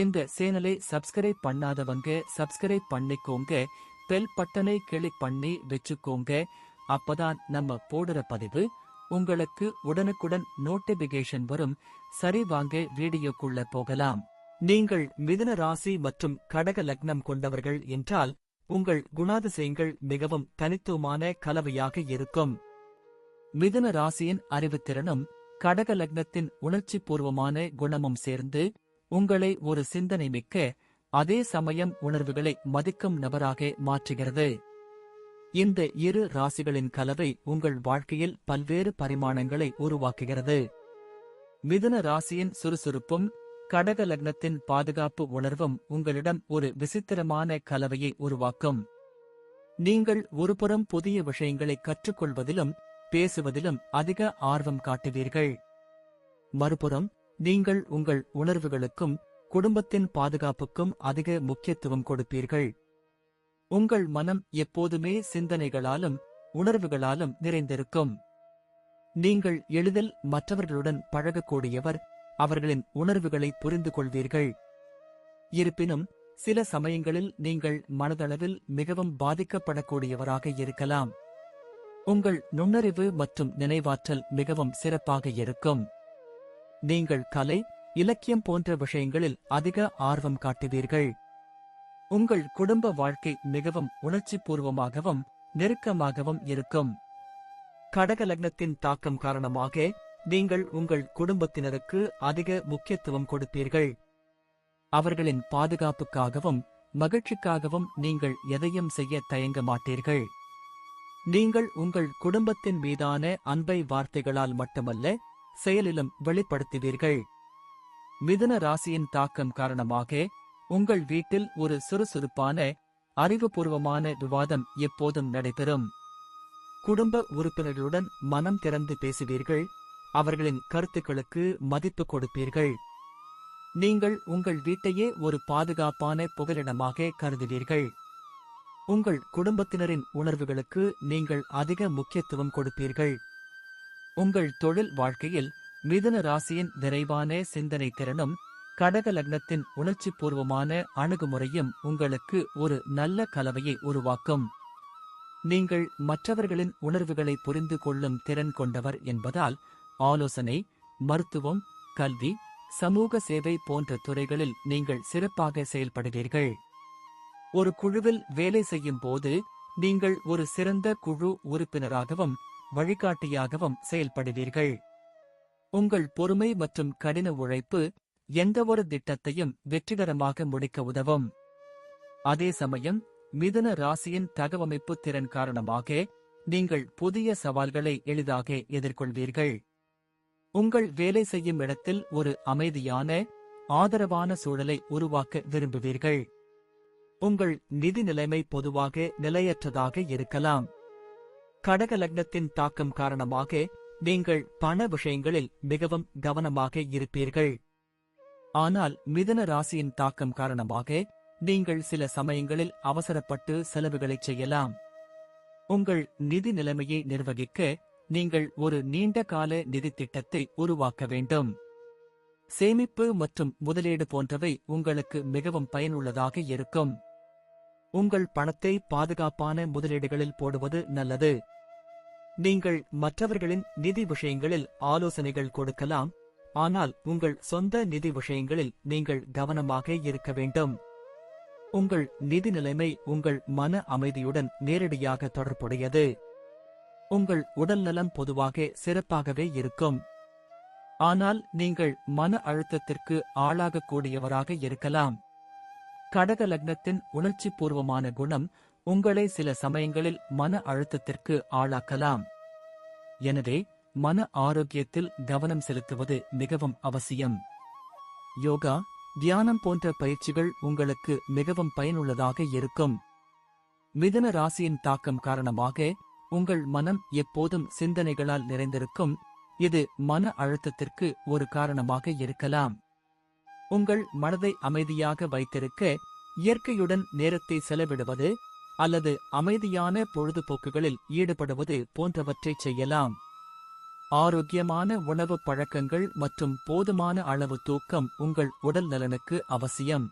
இந்த சேனலை சப்ஸ்கிரைப் பண்ணாதவங்க சப்ஸ்கிரைப் பண்ணிக்கோங்க. பெல் பட்டனை கிளிக் பண்ணி வச்சுக்கோங்க. அப்பதான் நம்ம போடுற பதிவு உங்களுக்கு உடனுக்குடன் நோட்டிபிகேஷன் வரும். சரி வாங்க வீடியோக்குள்ள போகலாம். நீங்கள் மிதுன ராசி மற்றும் கடக லக்னம் கொண்டவர்கள் என்றால் உங்கள் குணாதிசயங்கள் மிகவும் தனித்துவமான கலவையாக இருக்கும். மிதுன ராசியின் அறிவுத்திறனும் கடக லக்னத்தின் உணர்ச்சி பூர்வமான குணமும் சேர்ந்து உங்களை ஒரு சிந்தனை மிக்க அதே சமயம் உணர்வுகளை மதிக்கும் நபராக மாற்றுகிறது. இந்த இரு ராசிகளின் கலவை உங்கள் வாழ்க்கையில் பல்வேறு பரிமாணங்களை உருவாக்குகிறது. மிதுன ராசியின் சுறுசுறுப்பும் கடக லக்னத்தின் பாதுகாப்பு உணர்வும் உங்களிடம் ஒரு விசித்திரமான கலவையை உருவாக்கும். நீங்கள் ஒருபுறம் புதிய விஷயங்களை கற்றுக்கொள்வதிலும் பேசுவதிலும் அதிக ஆர்வம் காட்டுவீர்கள். மறுபுறம் நீங்கள் உங்கள் உணர்வுகளுக்கும் குடும்பத்தின் பாதுகாப்புக்கும் அதிக முக்கியத்துவம் கொடுப்பீர்கள். உங்கள் மனம் எப்போதுமே சிந்தனைகளாலும் உணர்வுகளாலும் நிறைந்திருக்கும். நீங்கள் எளிதில் மற்றவர்களுடன் பழகக்கூடியவர் அவர்களின் உணர்வுகளை புரிந்து கொள்வீர்கள். இருப்பினும் சில சமயங்களில் நீங்கள் மனதளவில் மிகவும் பாதிக்கப்படக்கூடியவராக இருக்கலாம். உங்கள் நுண்ணறிவு மற்றும் நினைவாற்றல் மிகவும் சிறப்பாக இருக்கும். நீங்கள் கலை இலக்கியம் போன்ற விஷயங்களில் அதிக ஆர்வம் காட்டுவீர்கள். உங்கள் குடும்ப வாழ்க்கை மிகவும் உணர்ச்சிபூர்வமாகவும் நெருக்கமாகவும் இருக்கும். கடக லக்னத்தின் தாக்கம் காரணமாக நீங்கள் உங்கள் குடும்பத்தினருக்கு அதிக முக்கியத்துவம் கொடுப்பீர்கள். அவர்களின் பாதுகாப்புக்காகவும் மகிழ்ச்சிக்காகவும் நீங்கள் எதையும் செய்ய தயங்க மாட்டீர்கள். நீங்கள் உங்கள் குடும்பத்தின் மீதான அன்பை வார்த்தைகளால் மட்டுமல்ல செயலிலும் வெளிப்படுத்துவீர்கள். மிதுன ராசியின் தாக்கம் காரணமாக உங்கள் வீட்டில் ஒரு சுறுசுறுப்பான அறிவுபூர்வமான விவாதம் எப்போதும் நடைபெறும். குடும்ப உறுப்பினர்களுடன் மனம் திறந்து பேசுவீர்கள். அவர்களின் கருத்துக்களுக்கு மதிப்பு கொடுப்பீர்கள். நீங்கள் உங்கள் வீட்டையே ஒரு பாதுகாப்பான புகலிடமாக கருதுவீர்கள். உங்கள் குடும்பத்தினரின் உணர்வுகளுக்கு நீங்கள் அதிக முக்கியத்துவம் கொடுப்பீர்கள். உங்கள் தொழில் வாழ்க்கையில் மிதுன ராசியின் விரைவான சிந்தனை திறனும் கடக லக்னத்தின் உணர்ச்சிபூர்வமான அணுகுமுறையும் உங்களுக்கு ஒரு நல்ல கலவையை உருவாக்கும். நீங்கள் மற்றவர்களின் உணர்வுகளை புரிந்து கொள்ளும் திறன் கொண்டவர் என்பதால் ஆலோசனை மருத்துவம் கல்வி சமூக சேவை போன்ற துறைகளில் நீங்கள் சிறப்பாக செயல்படுவீர்கள். ஒரு குழுவில் வேலை செய்யும் போது நீங்கள் ஒரு சிறந்த குழு உறுப்பினராகவும் வழிகாட்டியாகவும் செயல்படுவீர்கள். உங்கள் பொறுமை மற்றும் கடின உழைப்பு எந்தவொரு திட்டத்தையும் வெற்றிகரமாக முடிக்க உதவும். அதே சமயம் மிதுன ராசியின் தகவமைப்பு திறன் காரணமாக நீங்கள் புதிய சவால்களை எளிதாக எதிர்கொள்வீர்கள். உங்கள் வேலை செய்யும் இடத்தில் ஒரு அமைதியான ஆதரவான சூழலை உருவாக்க விரும்புவீர்கள். உங்கள் நிதி நிலைமை பொதுவாக நிலையற்றதாக இருக்கலாம். கடக லக்னத்தின் தாக்கம் காரணமாக நீங்கள் பண விஷயங்களில் மிகவும் கவனமாக இருப்பீர்கள். ஆனால் மிதுன ராசியின் தாக்கம் காரணமாக நீங்கள் சில சமயங்களில் அவசரப்பட்டு செலவுகளைச் செய்யலாம். உங்கள் நிதி நிலைமையை நிர்வகிக்க நீங்கள் ஒரு நீண்ட கால நிதி திட்டத்தை உருவாக்க வேண்டும். சேமிப்பு மற்றும் முதலீடு போன்றவை உங்களுக்கு மிகவும் பயனுள்ளதாக இருக்கும். உங்கள் பணத்தை பாதுகாப்பான முதலீடுகளில் போடுவது நல்லது. நீங்கள் மற்றவர்களின் நிதி விஷயங்களில் ஆலோசனைகள் கொடுக்கலாம். ஆனால் உங்கள் சொந்த நிதி விஷயங்களில் நீங்கள் கவனமாக இருக்க வேண்டும். உங்கள் நிதி நிலைமை உங்கள் மன அமைதியுடன் நேரடியாக தொடர்புடையது. உங்கள் உடல்நலம் பொதுவாக சிறப்பாகவே இருக்கும். ஆனால் நீங்கள் மன அழுத்தத்திற்கு ஆளாகக்கூடியவராக இருக்கலாம். கடக லக்னத்தின் உணர்ச்சி பூர்வமான குணம் உங்களை சில சமயங்களில் மன அழுத்தத்திற்கு ஆளாக்கலாம். எனவே மன ஆரோக்கியத்தில் கவனம் செலுத்துவது மிகவும் அவசியம். யோகா தியானம் போன்ற பயிற்சிகள் உங்களுக்கு மிகவும் பயனுள்ளதாக இருக்கும். மிதன ராசியின் தாக்கம் காரணமாக உங்கள் மனம் எப்போதும் சிந்தனைகளால் நிறைந்திருக்கும். இது மன அழுத்தத்திற்கு ஒரு காரணமாக இருக்கலாம். உங்கள் மனதை அமைதியாக வைத்திருக்க இயற்கையுடன் நேரத்தை செலவிடுவது அல்லது அமைதியான பொழுதுபோக்குகளில் ஈடுபடுவது போன்றவற்றைச் செய்யலாம். ஆரோக்கியமான உணவு பழக்கங்கள் மற்றும் போதுமான அளவு தூக்கம் உங்கள் உடல் நலனுக்கு அவசியம்.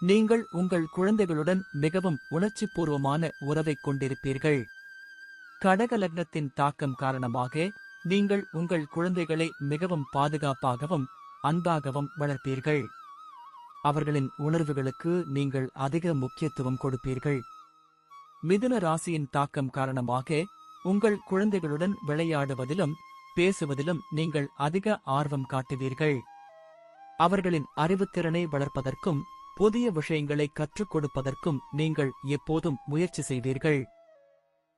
நீங்கள் உங்கள் குழந்தைகளுடன் மிகவும் உணர்ச்சிபூர்வமான உறவைக் கொண்டிருப்பீர்கள். கடக லக்னத்தின் தாக்கம் காரணமாக நீங்கள் உங்கள் குழந்தைகளை மிகவும் பாதுகாப்பாகவும் அன்பாகவும் வளர்ப்பீர்கள். அவர்களின் உணர்வுகளுக்கு நீங்கள் அதிக முக்கியத்துவம் கொடுப்பீர்கள். மிதுன ராசியின் தாக்கம் காரணமாக உங்கள் குழந்தைகளுடன் விளையாடுவதிலும் பேசுவதிலும் நீங்கள் அதிக ஆர்வம் காட்டுவீர்கள். அவர்களின் அறிவுத்திறனை வளர்ப்பதற்கும் புதிய விஷயங்களை கற்றுக் கொடுப்பதற்கும் நீங்கள் எப்போதும் முயற்சி செய்வீர்கள்.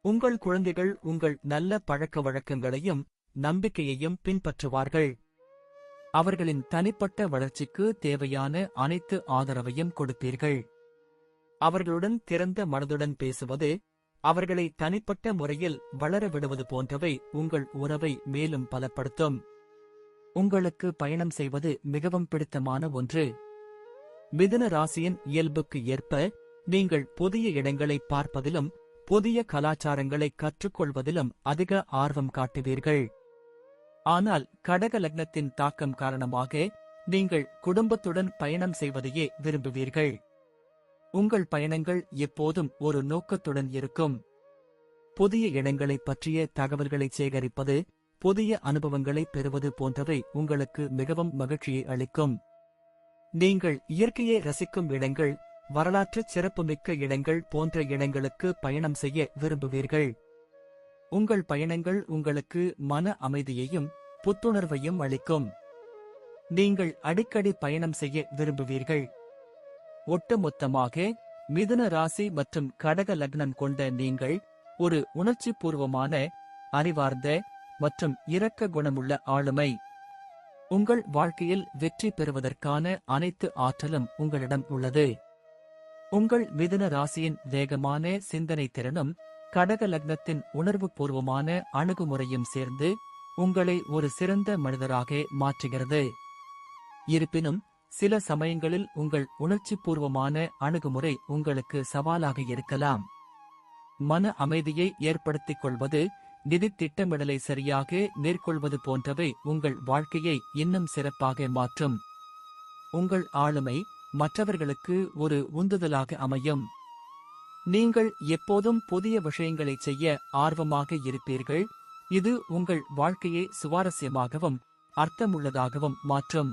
உங்கள் குழந்தைகள் உங்கள் நல்ல பழக்க வழக்கங்களையும் நம்பிக்கையையும் பின்பற்றுவார்கள். அவர்களின் தனிப்பட்ட வளர்ச்சிக்கு தேவையான அனைத்து ஆதரவையும் கொடுப்பீர்கள். அவர்களுடன் திறந்த மனதுடன் பேசுவது அவர்களை தனிப்பட்ட முறையில் வளர விடுவது போன்றவை உங்கள் உறவை மேலும் பலப்படுத்தும். உங்களுக்கு பயணம் செய்வது மிகவும் பிடித்தமான ஒன்று. மிதுன ராசியின் இயல்புக்கு ஏற்ப நீங்கள் புதிய இடங்களை பார்ப்பதிலும் புதிய கலாச்சாரங்களை கற்றுக்கொள்வதிலும் அதிக ஆர்வம் காட்டுவீர்கள். ஆனால் கடக லக்னத்தின் தாக்கம் காரணமாக நீங்கள் குடும்பத்துடன் பயணம் செய்வதையே விரும்புவீர்கள். உங்கள் பயணங்கள் எப்போதும் ஒரு நோக்கத்துடன் இருக்கும். புதிய இடங்களைப் பற்றிய தகவல்களை சேகரிப்பது புதிய அனுபவங்களை பெறுவது போன்றவை உங்களுக்கு மிகவும் மகிழ்ச்சியை அளிக்கும். நீங்கள் இயற்கையை ரசிக்கும் இடங்கள் வரலாற்று சிறப்புமிக்க இடங்கள் போன்ற இடங்களுக்கு பயணம் செய்ய விரும்புவீர்கள். உங்கள் பயணங்கள் உங்களுக்கு மன அமைதியையும் புத்துணர்வையும் அளிக்கும். நீங்கள் அடிக்கடி பயணம் செய்ய விரும்புவீர்கள். ஒட்டுமொத்தமாக மிதுன ராசி மற்றும் கடக லக்னம் கொண்ட நீங்கள் ஒரு உணர்ச்சிபூர்வமான அறிவார்ந்த மற்றும் இரக்க குணமுள்ள ஆளுமை. உங்கள் வாழ்க்கையில் வெற்றி பெறுவதற்கான அனைத்து ஆற்றலும் உங்களிடம் உள்ளது. உங்கள் மிதுன ராசியின் வேகமான சிந்தனை திறனும் கடக லக்னத்தின் உணர்வுபூர்வமான அணுகுமுறையும் சேர்ந்து உங்களை ஒரு சிறந்த மனிதராக மாற்றுகிறது. இருப்பினும் சில சமயங்களில் உங்கள் உணர்ச்சிபூர்வமான அணுகுமுறை உங்களுக்கு சவாலாக இருக்கலாம். மன அமைதியை ஏற்படுத்திக் கொள்வது நிதி திட்டமிடலை சரியாக மேற்கொள்வது போன்றவை உங்கள் வாழ்க்கையை இன்னும் சிறப்பாக மாற்றும். உங்கள் ஆளுமை மற்றவர்களுக்கு ஒரு உந்துதலாக அமையும். நீங்கள் எப்போதும் புதிய விஷயங்களைச் செய்ய ஆர்வமாக இருப்பீர்கள். இது உங்கள் வாழ்க்கையை சுவாரஸ்யமாகவும் அர்த்தமுள்ளதாகவும் மாற்றும்.